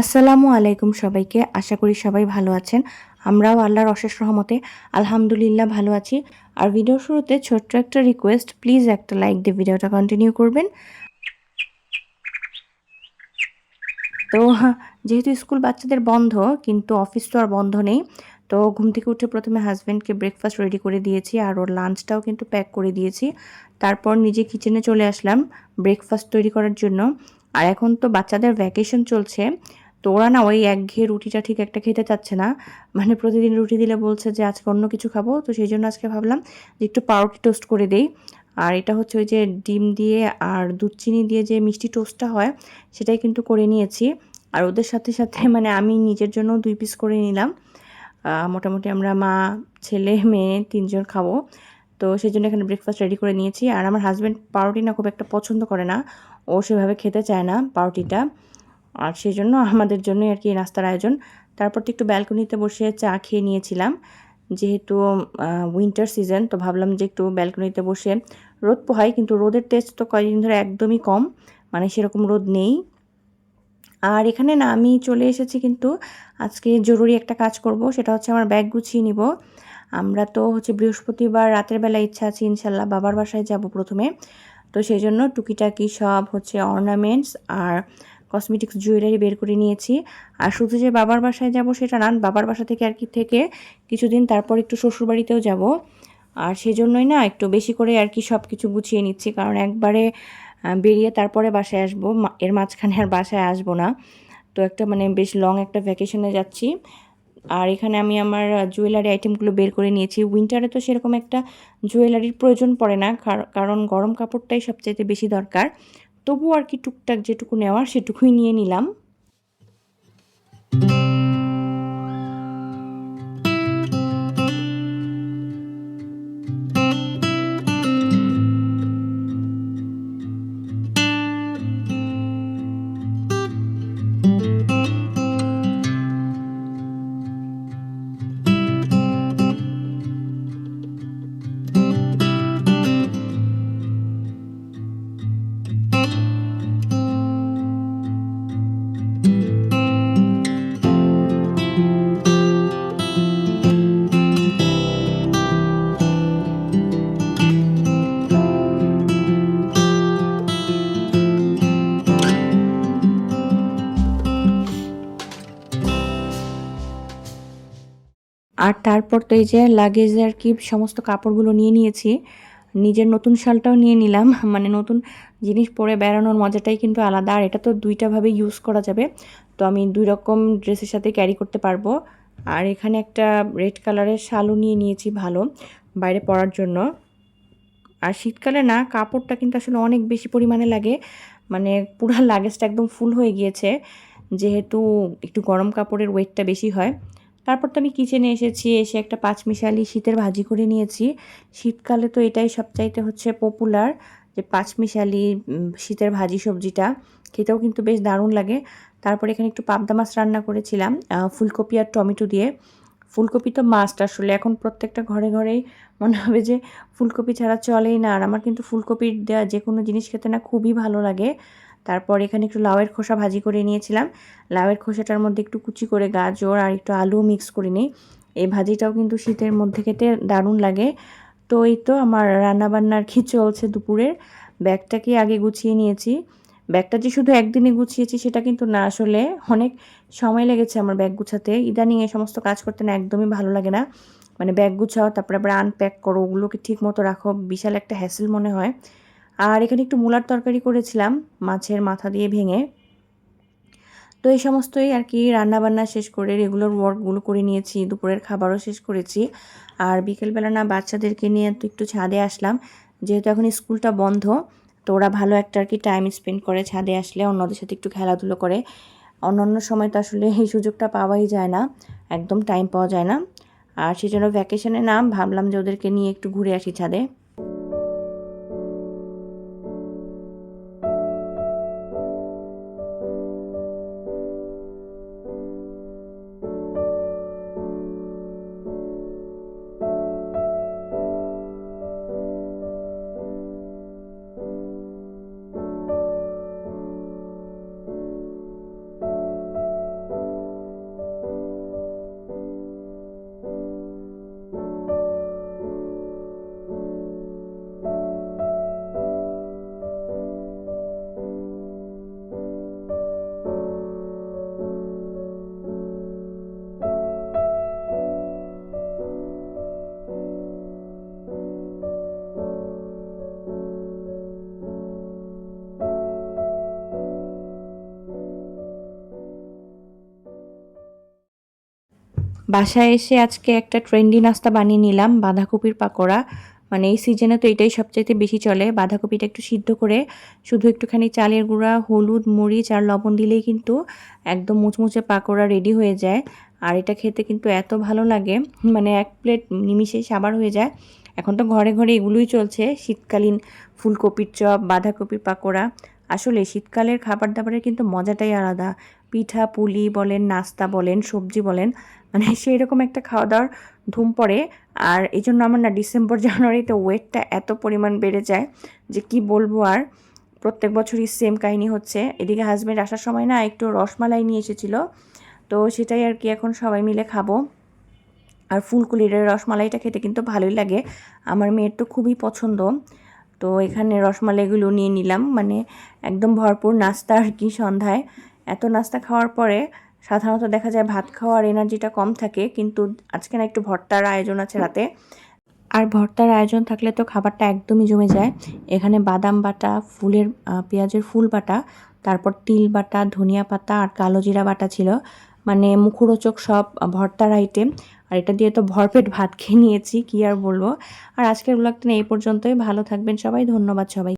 আসসালামু আলাইকুম সবাইকে। আশা করি সবাই ভালো আছেন। আমরাও আল্লাহর অশেষ রহমতে আলহামদুলিল্লাহ ভালো আছি। আর ভিডিও শুরুতে ছোট্ট একটা রিকোয়েস্ট প্লিজ একটা লাইক দিয়ে ভিডিওটা কন্টিনিউ করবেন। তো যেহেতু স্কুল বাচ্চাদের বন্ধ, কিন্তু অফিস তো আর বন্ধ নেই, তো ঘুম থেকে উঠে প্রথমে হাজব্যান্ডকে ব্রেকফাস্ট রেডি করে দিয়েছি, আর ওর লাঞ্চটাও কিন্তু প্যাক করে দিয়েছি। তারপর নিজে কিচেনে চলে আসলাম ব্রেকফাস্ট তৈরি করার জন্য। আর এখন তো বাচ্চাদের ভ্যাকেশন চলছে তো ওরা না ওই একঘেয়ে রুটিটা ঠিক একটা খেতে চাচ্ছে না। মানে প্রতিদিন রুটি দিলে বলছে যে, আজকে অন্য কিছু খাব। তো সেই জন্য আজকে ভাবলাম যে, একটু পাউরুটি টোস্ট করে দেই। আর এটা হচ্ছে ওই যে ডিম দিয়ে আর দুধ চিনি দিয়ে যে মিষ্টি টোস্টটা হয়, সেটাই কিন্তু করে নিয়েছি। আর ওদের সাথে সাথে মানে আমি নিজের জন্য দুই পিস করে নিলাম। মোটামুটি আমরা মা, ছেলে, মেয়ে তিনজন খাব। তো সেই জন্য এখানে ব্রেকফাস্ট রেডি করে নিয়েছি। আর আমার হাজব্যান্ড পাউরুটি না খুব একটা পছন্দ করে না। ও সেভাবে খেতে চায় না পাউরুটিটা। আর সেই জন্য আমাদের জন্যই আর কি নাস্তার আয়োজন। তারপর তো একটু ব্যালকনিতে বসে চা খেয়ে নিয়েছিলাম। যেহেতু উইন্টার সিজন তো ভাবলাম যে একটু ব্যালকনিতে বসে রোদ পোহাই কিন্তু রোদের টেস্ট তো কয়েকদিন ধরে একদমই কম মানে সেরকম রোদ নেই। আর এখানে না, আমি চলে এসেছি কিন্তু আজকে জরুরি একটা কাজ করব, সেটা হচ্ছে আমার ব্যাগ গুছিয়ে নিব। আমরা তো হচ্ছে বৃহস্পতিবার রাতের বেলা ইচ্ছা আছে, ইনশাল্লাহ বাবার বাসায় যাব প্রথমে। তো সেই জন্য টুকিটাকি সব হচ্ছে অর্নামেন্টস আর কসমেটিক্স জুয়েলারি বের করে নিয়েছি। আর শুধু যে বাবার বাসায় যাব সেটা না, বাবার বাসা থেকে আর কি থেকে কিছুদিন তারপর একটু শ্বশুরবাড়িতেও যাব। আর সেই জন্যই না একটু বেশি করে আর কি সব কিছু গুছিয়ে নিচ্ছি, কারণ একবারে বেরিয়ে তারপরে বাসায় আসব। এর মাঝখানে আর বাসায় আসব না। তো একটা মানে বেশ লং একটা ভ্যাকেশনে যাচ্ছি। আর এখানে আমি আমার জুয়েলারি আইটেমগুলো বের করে নিয়েছি। উইন্টারে তো সেরকম একটা জুয়েলারির প্রয়োজন পড়ে না কারণ গরম কাপড়টাই সবচাইতে বেশি দরকার। তবু আর কি টুকটাক যেটুকু নেওয়ার সেটুকুই নিয়ে নিলাম। আর তারপর তো এই যে লাগেজ আর কি সমস্ত কাপড়গুলো নিয়ে নিয়েছি, নিজের নতুন শালটাও নিয়ে নিলাম মানে নতুন জিনিস পরে বেড়ানোর মজাটাই কিন্তু আলাদা। আর এটা তো দুইটাভাবে ইউজ করা যাবে, তো আমি দুই রকম ড্রেসের সাথে ক্যারি করতে পারব। আর এখানে একটা রেড কালারের শালও নিয়ে নিয়েছি ভালো, বাইরে পরার জন্য। আর শীতকালে না, কাপড়টা কিন্তু আসলে অনেক বেশি পরিমাণে লাগে মানে পুরো লাগেজটা একদম ফুল হয়ে গিয়েছে, যেহেতু একটু গরম কাপড়ের ওয়েটটা বেশি হয়। তারপর তো আমি কিচেনে এসেছি, এসে একটা পাঁচমিশালি শীতের ভাজি করে নিয়েছি। শীতকালে তো এটাই সবচাইতে হচ্ছে পপুলার যে পাঁচমিশালি শীতের ভাজি সবজিটা। খেতেও কিন্তু বেশ দারুণ লাগে। তারপর এখানে একটু পাবদা মাছ রান্না করেছিলাম ফুলকপি আর টমেটো দিয়ে। ফুলকপি তো মাস্ট আসলে, এখন প্রত্যেকটা ঘরে ঘরেই মনে হবে যে ফুলকপি ছাড়া চলেই না। আর আমার কিন্তু ফুলকপির দেওয়া যে কোনো জিনিস খেতে না খুবই ভালো লাগে। তারপর এখানে একটু লাউয়ের খোসা ভাজি করে নিয়েছিলাম। লাউয়ের খোসাটার মধ্যে একটু কুচি করে গাজর আর একটু আলু মিক্স করে নিই। এই ভাজিটাও কিন্তু শীতের মধ্যে খেতে দারুণ লাগে। তো এই তো আমার রান্নাবান্নার কি চলছে দুপুরের। ব্যাগটাকে আগে গুছিয়ে নিয়েছি? ব্যাগটা যে শুধু একদিনে গুছিয়েছি সেটা কিন্তু না, আসলে অনেক সময় লেগেছে আমার ব্যাগ গুছাতে। ইদানিং এই সমস্ত কাজ করতে না একদমই ভালো লাগে না। মানে ব্যাগ গুছাও, তারপরে আবার আনপ্যাক করো, ওগুলোকে ঠিক মতো রাখো। বিশাল একটা হ্যাসেল মনে হয়। আর এখানে একটু মূলার তরকারি করেছিলাম, মাছের মাথা দিয়ে ভেঙে। তো এই সমস্তই আর কি রান্নাবান্না শেষ করে রেগুলার ওয়ার্কগুলো করে নিয়েছি, দুপুরের খাবারও শেষ করেছি। আর বিকেলবেলা না বাচ্চাদেরকে নিয়ে তো একটু ছাদে আসলাম। যেহেতু এখন স্কুলটা বন্ধ, তো ওরা ভালো একটা আর কি টাইম স্পেন্ড করে ছাদে আসলে, অন্যদের সাথে একটু খেলাধুলো করে। অন্য অন্য সময় তো আসলে এই সুযোগটা পাওয়াই যায় না, একদম টাইম পাওয়া যায় না। আর সেই জন্য ভ্যাকেশনে নাম ভাবলাম যে ওদেরকে নিয়ে একটু ঘুরে আসি ছাদে। বাসায় এসে আজকে একটা ট্রেন্ডি নাস্তা বানিয়ে নিলাম, বাঁধাকপির পাকোড়া। মানে এই সিজনে তো এটাই সবচাইতে বেশি চলে। বাঁধাকপিটা একটু সিদ্ধ করে, শুধু একটুখানি চালের গুঁড়া, হলুদ, মরিচ আর লবণ দিলেই কিন্তু একদম মুচমুচে পাকোড়া রেডি হয়ে যায়। আর এটা খেতে কিন্তু এত ভালো লাগে। মানে এক প্লেট নিমিশেই সাবার হয়ে যায়। এখন তো ঘরে ঘরে এগুলোই চলছে। শীতকালীন ফুলকপির চপ, বাঁধাকপির পাকোড়া। আসলে শীতকালের খাবার দাবারের কিন্তু মজাটাই আলাদা। পিঠা, পুলি বলেন, নাস্তা বলেন, সবজি বলেন মানে সেই রকম একটা খাওয়া দাওয়ার ধুম পড়ে। আর এই জন্য আমার না ডিসেম্বর, জানুয়ারিতে ওয়েটটা এত পরিমাণ বেড়ে যায় যে কি বলব আর। প্রত্যেক বছরই সেম কাহিনী হচ্ছে। এদিকে হাজব্যান্ড আসার সময় না একটু রসমালাই নিয়ে এসেছিল। তো সেটাই আর কি এখন সবাই মিলে খাব। আর ফুলকুলির রসমালাইটা খেতে কিন্তু ভালোই লাগে। আমার মেয়ের তো খুবই পছন্দ। তো এখানে রসমালাইগুলো নিয়ে নিলাম। মানে একদম ভরপুর নাস্তা আর কি সন্ধ্যায়। এত নাস্তা খাওয়ার পরে সাধারণত দেখা যায় ভাত খাওয়ার এনার্জিটা কম থাকে, কিন্তু আজকে না একটু ভর্তার আয়োজন আছে রাতে। আর ভর্তার আয়োজন থাকলে তো খাবারটা একদমই জমে যায়। এখানে বাদাম বাটা, ফুলের পেঁয়াজের ফুল বাটা, তারপর তিল বাটা, ধনিয়া পাতা আর কালো জিরা বাটা ছিল। মানে মুখরোচক সব ভর্তার আইটেম আর এটা দিয়ে তো ভরপেট ভাত খেয়ে নিয়েছি, কি আর বলব? আর আজকের ব্লগটা এই পর্যন্তই, ভালো থাকবেন সবাই, ধন্যবাদ সবাই